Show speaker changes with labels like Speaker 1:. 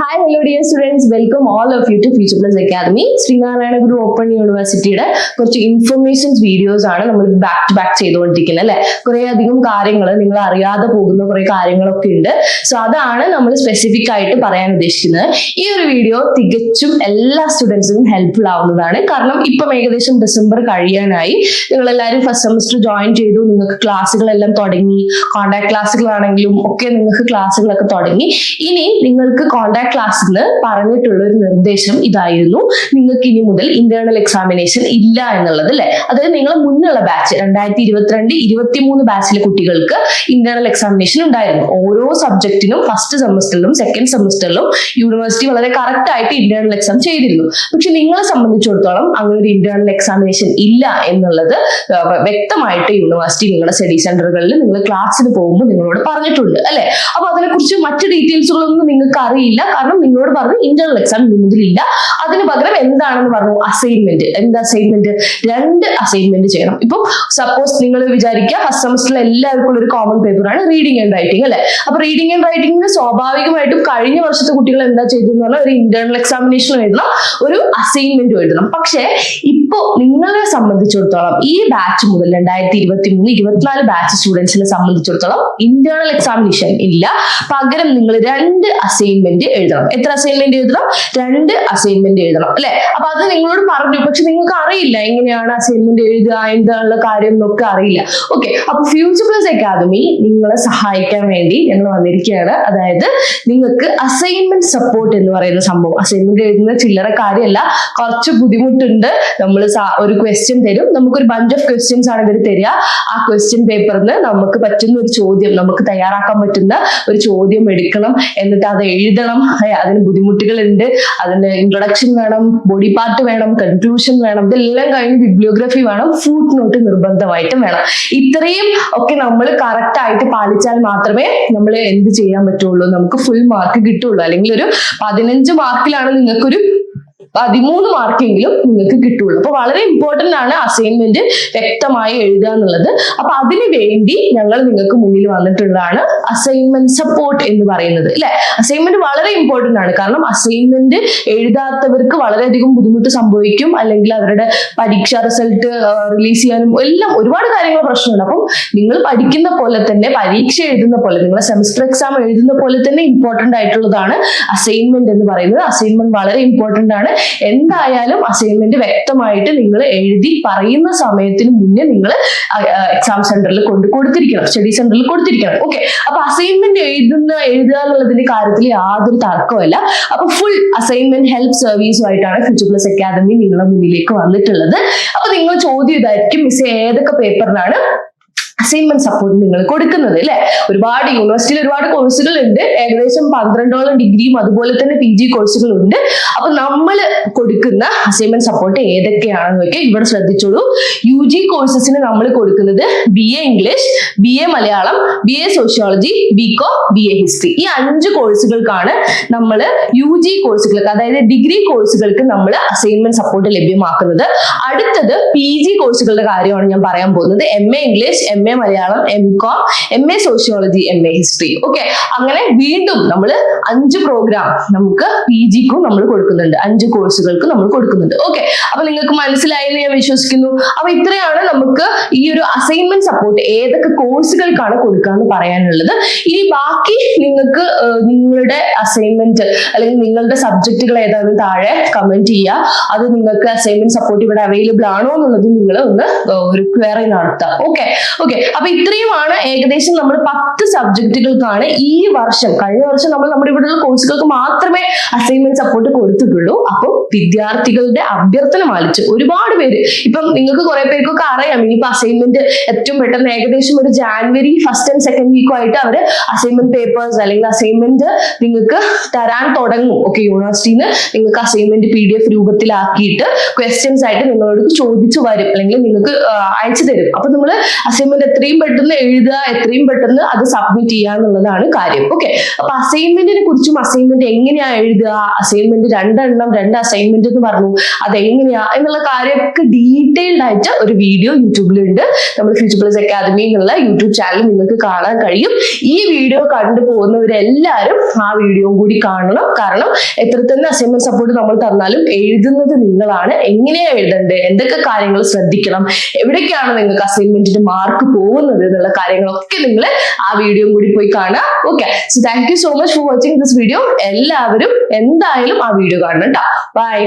Speaker 1: Hi hello dear students welcome all of you to future plus academy Sreenarayana Guru open യൂണിവേഴ്സിറ്റിയുടെ കുറച്ച് informations videos ആണ് നമ്മൾ back to back ചെയ്തുകൊണ്ടിരിക്കുന്നത് അല്ലെ? കുറെ അധികം കാര്യങ്ങൾ നിങ്ങൾ അറിയാതെ പോകുന്ന കുറെ കാര്യങ്ങളൊക്കെ ഉണ്ട്. സോ അതാണ് നമ്മൾ സ്പെസിഫിക് ആയിട്ട് പറയാൻ ഉദ്ദേശിക്കുന്നത്. ഈ ഒരു വീഡിയോ തികച്ചും എല്ലാ സ്റ്റുഡൻസിനും ഹെൽപ്ഫുൾ ആവുന്നതാണ്. കാരണം ഇപ്പം ഏകദേശം ഡിസംബർ കഴിയാനായി. നിങ്ങൾ എല്ലാവരും ഫസ്റ്റ് സെമസ്റ്റർ ജോയിൻ ചെയ്തു. നിങ്ങൾക്ക് ക്ലാസ്സുകളെല്ലാം തുടങ്ങി. കോണ്ടാക്ട് ക്ലാസ്സുകളാണെങ്കിലും ഒക്കെ നിങ്ങൾക്ക് ക്ലാസ്സുകളൊക്കെ തുടങ്ങി. ഇനി നിങ്ങൾക്ക് കോണ്ടാക്ട് ക്ലാസ്സിൽ പറഞ്ഞിട്ടുള്ള ഒരു നിർദ്ദേശം ഇതായിരുന്നു. നിങ്ങൾക്ക് ഇനി മുതൽ ഇന്റേണൽ എക്സാമിനേഷൻ ഇല്ല എന്നുള്ളത് അല്ലെ അതായത് നിങ്ങളെ മുന്നുള്ള ബാച്ച് രണ്ടായിരത്തി ഇരുപത്തിരണ്ട് ഇരുപത്തിമൂന്ന് ബാച്ചിലെ കുട്ടികൾക്ക് ഇന്റേണൽ എക്സാമിനേഷൻ ഉണ്ടായിരുന്നു. ഓരോ സബ്ജക്റ്റിനും ഫസ്റ്റ് സെമസ്റ്ററിലും സെക്കൻഡ് സെമസ്റ്ററിലും യൂണിവേഴ്സിറ്റി വളരെ കറക്റ്റ് ആയിട്ട് ഇന്റേണൽ എക്സാം ചെയ്തിരുന്നു. പക്ഷെ നിങ്ങളെ സംബന്ധിച്ചിടത്തോളം അങ്ങനെ ഒരു ഇന്റേണൽ എക്സാമിനേഷൻ ഇല്ല എന്നുള്ളത് വ്യക്തമായിട്ട് യൂണിവേഴ്സിറ്റി നിങ്ങളുടെ സ്റ്റഡി സെന്ററുകളിൽ നിങ്ങൾ ക്ലാസ്സിന് പോകുമ്പോൾ നിങ്ങളോട് പറഞ്ഞിട്ടുണ്ട് അല്ലെ? അപ്പൊ അതിനെക്കുറിച്ച് മറ്റ് ഡീറ്റെയിൽസുകളൊന്നും നിങ്ങൾക്ക് അറിയില്ല കാരണം നിങ്ങളോട് പറഞ്ഞു ഇന്റേണൽ എക്സാം മുതലില്ല അതിന് പകരം എന്താണെന്ന് പറഞ്ഞു അസൈൻമെന്റ് എന്താ അസൈൻമെന്റ് രണ്ട് അസൈൻമെന്റ് ചെയ്യണം. ഇപ്പം സപ്പോസ് നിങ്ങൾ വിചാരിക്കുക ഫസ്റ്റ് സെമസ്റ്ററിൽ എല്ലാവർക്കും ഒരു കോമൺ പേപ്പറാണ് റീഡിംഗ് ആൻഡ് റൈറ്റിംഗ് അല്ലെ? അപ്പൊ റീഡിംഗ് ആൻഡ് റൈറ്റിംഗിന് സ്വാഭാവികമായിട്ടും കഴിഞ്ഞ വർഷത്തെ കുട്ടികൾ എന്താ ചെയ്തു എന്ന് പറഞ്ഞാൽ ഒരു ഇന്റേണൽ എക്സാമിനേഷൻ എഴുതണം ഒരു അസൈൻമെന്റ് എഴുതണം. പക്ഷേ ഇപ്പോ നിങ്ങളെ സംബന്ധിച്ചിടത്തോളം ഈ ബാച്ച് മുതൽ രണ്ടായിരത്തി ഇരുപത്തി മൂന്ന് ഇരുപത്തിനാല് ബാച്ച് സ്റ്റുഡൻസിനെ സംബന്ധിച്ചിടത്തോളം ഇന്റേണൽ എക്സാമിനേഷൻ ഇല്ല. പകരം നിങ്ങൾ രണ്ട് അസൈൻമെന്റ് എഴുതണം. എത്ര അസൈൻമെന്റ് എഴുതണം? രണ്ട് അസൈൻമെന്റ് എഴുതണം അല്ലെ? അപ്പൊ അത് നിങ്ങളോട് പറഞ്ഞു. പക്ഷെ നിങ്ങൾക്ക് അറിയില്ല എങ്ങനെയാണ് അസൈൻമെന്റ് എഴുതുക എന്താണുള്ള കാര്യം എന്നൊക്കെ അറിയില്ല. ഓക്കെ അപ്പൊ ഫ്യൂച്ചർ പ്ലസ് അക്കാദമി നിങ്ങളെ സഹായിക്കാൻ വേണ്ടി ഞങ്ങൾ വന്നിരിക്കുകയാണ്. അതായത് നിങ്ങൾക്ക് അസൈൻമെന്റ് സപ്പോർട്ട് എന്ന് പറയുന്ന സംഭവം. അസൈൻമെന്റ് എഴുതുന്ന ചില്ലറ കാര്യമല്ല. കുറച്ച് ബുദ്ധിമുട്ടുണ്ട്. നമ്മൾ ഒരു ക്വസ്റ്റ്യൻ തരും. നമുക്കൊരു ബഞ്ച് ഓഫ് ക്വസ്റ്റ്യൻസ് ആണ് ഇവർ തരിക. ആ ക്വസ്റ്റ്യൻ പേപ്പറിൽ നമുക്ക് പറ്റുന്ന ഒരു ചോദ്യം നമുക്ക് തയ്യാറാക്കാൻ പറ്റുന്ന ഒരു ചോദ്യം എടുക്കണം. എന്നിട്ട് അത് എഴുതണം. അതിന് അതിന് ബുദ്ധിമുട്ടുകളുണ്ട്. അതിന് ഇൻട്രൊഡക്ഷൻ വേണം ബോഡി പാർട്ട് വേണം കൺക്ലൂഷൻ വേണം. ഇതെല്ലാം കഴിഞ്ഞ് ബിബ്ലിയോഗ്രഫി വേണം ഫുഡ് നോട്ട് നിർബന്ധമായിട്ടും വേണം. ഇത്രയും ഒക്കെ നമ്മൾ കറക്റ്റ് ആയിട്ട് പാലിച്ചാൽ മാത്രമേ നമ്മൾ എന്ത് ചെയ്യാൻ പറ്റുള്ളൂ? നമുക്ക് ഫുൾ മാർക്ക് കിട്ടുള്ളൂ. അല്ലെങ്കിൽ ഒരു പതിനഞ്ച് മാർക്കിലാണ് നിങ്ങൾക്കൊരു പതിമൂന്ന് മാർക്കെങ്കിലും നിങ്ങൾക്ക് കിട്ടുള്ളൂ. അപ്പൊ വളരെ ഇമ്പോർട്ടന്റ് ആണ് അസൈൻമെന്റ് വ്യക്തമായി എഴുതുക എന്നുള്ളത്. അപ്പൊ അതിനു വേണ്ടി ഞങ്ങൾ നിങ്ങൾക്ക് മുന്നിൽ വന്നിട്ടുള്ളതാണ് അസൈൻമെന്റ് സപ്പോർട്ട് എന്ന് പറയുന്നത്. അല്ലെ? അസൈൻമെന്റ് വളരെ ഇമ്പോർട്ടന്റ് ആണ്. കാരണം അസൈൻമെന്റ് എഴുതാത്തവർക്ക് വളരെയധികം ബുദ്ധിമുട്ട് സംഭവിക്കും. അല്ലെങ്കിൽ അവരുടെ പരീക്ഷാ റിസൾട്ട് റിലീസ് ചെയ്യാനും എല്ലാം ഒരുപാട് കാര്യങ്ങൾ പ്രശ്നമുണ്ട്. അപ്പം നിങ്ങൾ പഠിക്കുന്ന പോലെ തന്നെ പരീക്ഷ എഴുതുന്ന പോലെ നിങ്ങളെ സെമസ്റ്റർ എക്സാം എഴുതുന്ന പോലെ തന്നെ ഇമ്പോർട്ടന്റ് ആയിട്ടുള്ളതാണ് അസൈൻമെന്റ് എന്ന് പറയുന്നത്. അസൈൻമെന്റ് വളരെ ഇമ്പോർട്ടന്റ് ആണ്. എന്തായാലും അസൈൻമെന്റ് വ്യക്തമായിട്ട് നിങ്ങൾ എഴുതി പറയുന്ന സമയത്തിന് മുന്നേ നിങ്ങൾ എക്സാം സെന്ററിൽ കൊണ്ട് കൊടുത്തിരിക്കണം. സ്റ്റഡി സെന്ററിൽ കൊടുത്തിരിക്കണം. ഓക്കെ അപ്പൊ അസൈൻമെന്റ് എഴുതുന്ന എഴുതുക എന്നുള്ളതിന്റെ കാര്യത്തിൽ യാതൊരു തർക്കമല്ല അപ്പൊ ഫുൾ അസൈൻമെന്റ് ഹെൽപ്പ് സർവീസുമായിട്ടാണ് ഫ്യൂച്ചർ പ്ലസ് അക്കാദമി നിങ്ങളുടെ മുന്നിലേക്ക് വന്നിട്ടുള്ളത്. അപ്പൊ നിങ്ങൾ ചോദ്യം ഇതായിരിക്കും. മിസ് ഏതൊക്കെ പേപ്പറിനാണ് അസൈൻമെന്റ് സപ്പോർട്ട് നിങ്ങൾ കൊടുക്കുന്നത് അല്ലെ ഒരുപാട് യൂണിവേഴ്സിറ്റിയിൽ ഒരുപാട് കോഴ്സുകൾ ഉണ്ട് ഏകദേശം പന്ത്രണ്ടോളം ഡിഗ്രിയും അതുപോലെ തന്നെ പി ജി കോഴ്സുകൾ ഉണ്ട് അപ്പൊ നമ്മൾ കൊടുക്കുന്ന അസൈൻമെന്റ് സപ്പോർട്ട് ഏതൊക്കെയാണെന്ന് നോക്കി ഇവിടെ ശ്രദ്ധിച്ചോളൂ. യു ജി കോഴ്സസിന് നമ്മൾ കൊടുക്കുന്നത് B A English B A Malayalam B A sociology B com B A history ഈ അഞ്ച് കോഴ്സുകൾക്കാണ് നമ്മൾ യു ജി കോഴ്സുകൾക്ക് അതായത് ഡിഗ്രി കോഴ്സുകൾക്ക് നമ്മൾ അസൈൻമെന്റ് സപ്പോർട്ട് ലഭ്യമാക്കുന്നത്. അടുത്തത് പി ജി കോഴ്സുകളുടെ കാര്യമാണ് ഞാൻ പറയാൻ പോകുന്നത്. M A English M A Malayalam M com M A sociology M A history okay അങ്ങനെ വീണ്ടും നമ്മൾ അഞ്ച് പ്രോഗ്രാം നമുക്ക് പി ജിക്കും നമ്മൾ കൊടുക്കുന്നുണ്ട്. അഞ്ച് കോഴ്സുകൾക്ക് നമ്മൾ കൊടുക്കുന്നുണ്ട്. ഓക്കെ അപ്പൊ നിങ്ങൾക്ക് മനസ്സിലായി എന്ന് ഞാൻ വിശ്വസിക്കുന്നു? അപ്പൊ ഇത്രയാണ് നമുക്ക് ഈ ഒരു അസൈൻമെന്റ് സപ്പോർട്ട് ഏതൊക്കെ കോഴ്സുകൾക്കാണ് കൊടുക്കാന്ന് പറയാനുള്ളത്. ഇനി ബാക്കി നിങ്ങൾക്ക് നിങ്ങളുടെ അസൈൻമെന്റ് അല്ലെങ്കിൽ നിങ്ങളുടെ സബ്ജക്റ്റുകൾ ഏതാണ് താഴെ കമന്റ് ചെയ്യുക. അത് നിങ്ങൾക്ക് അസൈൻമെന്റ് സപ്പോർട്ട് ഇവിടെ അവൈലബിൾ ആണോ എന്നുള്ളത് നിങ്ങൾ ഒന്ന് ഒരു ക്വയറി നടത്തുക ഓക്കെ ഓക്കെ അപ്പൊ ഇത്രയുമാണ് ഏകദേശം നമ്മൾ പത്ത് സബ്ജക്റ്റുകൾക്കാണ് ഈ വർഷം കഴിഞ്ഞ വർഷം നമ്മൾ നമ്മുടെ ഇവിടെയുള്ള കോഴ്സുകൾക്ക് മാത്രമേ അസൈൻമെന്റ് സപ്പോർട്ട് കൊടുത്തിട്ടുള്ളൂ. അപ്പം വിദ്യാർത്ഥികളുടെ അഭ്യർത്ഥന മാലിച്ച് ഒരുപാട് പേര് ഇപ്പം നിങ്ങൾക്ക് കുറെ പേർക്കൊക്കെ അറിയാം ഇനിയിപ്പോ അസൈൻമെന്റ് ഏറ്റവും പെട്ടെന്ന് ഏകദേശം ഒരു ജാനുവരി ഫസ്റ്റ് ആൻഡ് സെക്കൻഡ് വീക്കും ആയിട്ട് അവർ അസൈൻമെന്റ് പേപ്പേഴ്സ് അല്ലെങ്കിൽ അസൈൻമെന്റ് നിങ്ങൾക്ക് തരാൻ തുടങ്ങും. ഓക്കെ യൂണിവേഴ്സിറ്റിയിൽ നിന്ന് നിങ്ങൾക്ക് അസൈൻമെന്റ് പി ഡി എഫ് രൂപത്തിലാക്കിയിട്ട് ക്വസ്റ്റ്യൻസ് ആയിട്ട് നിങ്ങളോട് ചോദിച്ചു വരും അല്ലെങ്കിൽ നിങ്ങൾക്ക് അയച്ചു തരും. അപ്പൊ നമ്മൾ അസൈൻമെന്റ് എത്രയും പെട്ടെന്ന് എഴുതുക എത്രയും പെട്ടെന്ന് അത് സബ്മിറ്റ് ചെയ്യുക എന്നുള്ളതാണ് കാര്യം. ഓക്കെ അപ്പൊ അസൈൻമെന്റിനെ കുറിച്ചും അസൈൻമെന്റ് എങ്ങനെയാ എഴുതുക? അസൈൻമെന്റ് രണ്ടെണ്ണം രണ്ട് അസൈൻമെന്റ് എന്ന് പറഞ്ഞു. അതെങ്ങനെയാ? എന്നുള്ള കാര്യമൊക്കെ ഡീറ്റെയിൽഡ് ആയിട്ട് ഒരു വീഡിയോ യൂട്യൂബിലുണ്ട് നമ്മൾ ഫ്യൂച്ചർ പ്ലസ് അക്കാദമി എന്നുള്ള യൂട്യൂബ് ചാനൽ നിങ്ങൾക്ക് കാണാൻ കഴിയും. ഈ വീഡിയോ കണ്ടു പോകുന്നവരെല്ലാവരും ആ വീഡിയോ കൂടി കാണണം. കാരണം എത്ര തന്നെ അസൈൻമെന്റ് സപ്പോർട്ട് നമ്മൾ തന്നാലും എഴുതുന്നത് നിങ്ങളാണ്. എങ്ങനെയാ എഴുതണ്ടേ? എന്തൊക്കെ കാര്യങ്ങൾ ശ്രദ്ധിക്കണം? എവിടേക്കാണ് നിങ്ങൾക്ക് അസൈൻമെന്റിന്റെ മാർക്ക് പോകുന്നത് എന്നുള്ള കാര്യങ്ങളൊക്കെ നിങ്ങൾ ആ വീഡിയോ കൂടി പോയി കാണുക. Okay so thank you so much for watching this video എല്ലാവരും എന്തായാലും ആ വീഡിയോ കാണണം കേട്ടോ ബൈ